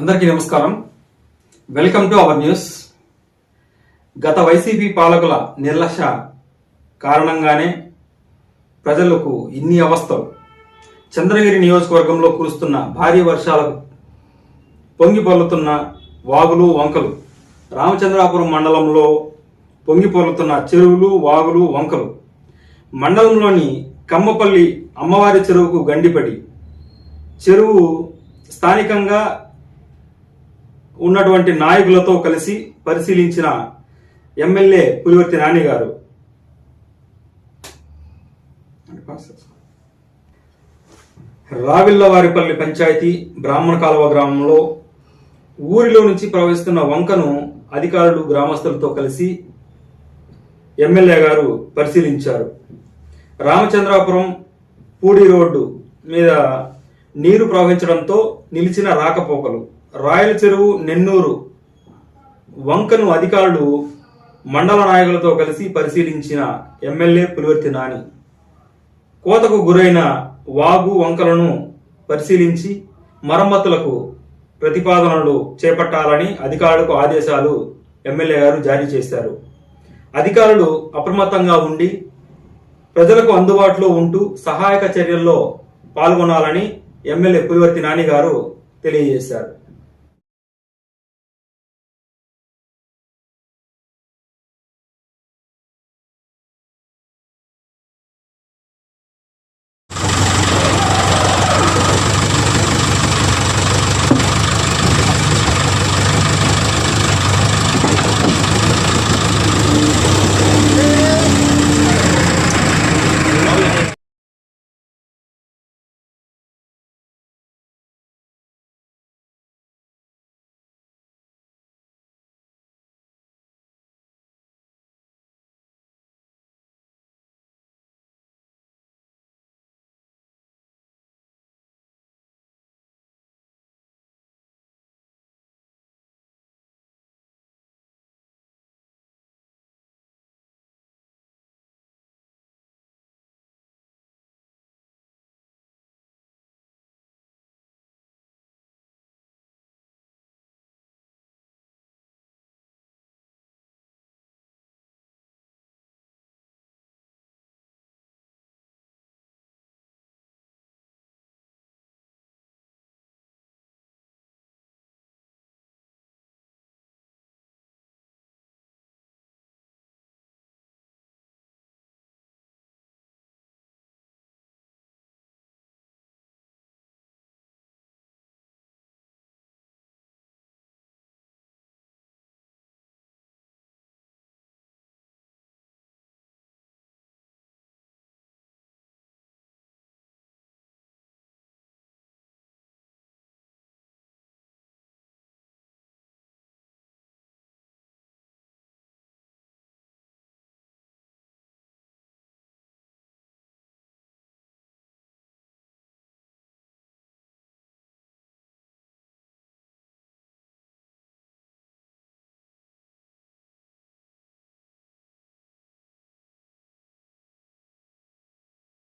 అందరికీ నమస్కారం. Welcome to our news గత వైసీపీ పాలకుల నిర్లక్ష్య కారణంగానే ప్రజలకు ఇన్ని అవస్థలు. చంద్రగిరి నియోజకవర్గంలో కురుస్తున్న భారీ వర్షాలకు పొంగి పొర్లుతున్న వాగులు వంకలు. రామచంద్రాపురం మండలంలో పొంగి పొర్లుతున్న చెరువులు వాగులు వంకలు. మండలంలోని కమ్మపల్లి అమ్మవారి చెరువుకు గండిపడి. చెరువు స్థానికంగా ఉన్నటువంటి నాయకులతో కలిసి పరిశీలించిన ఎమ్మెల్యే పులివర్తి నాని గారు. రావిల్లవారిపల్లి పంచాయతీ బ్రాహ్మణ కాలువ గ్రామంలో ఊరిలో నుంచి ప్రవహిస్తున్న వంకను అధికారులు గ్రామస్తులతో కలిసి ఎమ్మెల్యే గారు పరిశీలించారు. రామచంద్రాపురం పూడి రోడ్డు మీద నీరు ప్రవహించడంతో నిలిచిన రాకపోకలు. రాయల చెరువు నెన్నూరు. వంకను అధికారులు మండల నాయకులతో కలిసి పరిశీలించిన ఎమ్మెల్యే పులివర్తి నాని. కోతకు గురైన వాగు వంకలను పరిశీలించి మరమ్మతులకు ప్రతిపాదనలు చేపట్టాలని అధికారులకు ఆదేశాలు ఎమ్మెల్యే గారు జారీ చేశారు. అధికారులు అప్రమత్తంగా ఉండి ప్రజలకు అందుబాటులో ఉంటూ సహాయక చర్యల్లో పాల్గొనాలని ఎమ్మెల్యే పులివర్తి నాని గారు తెలియజేశారు.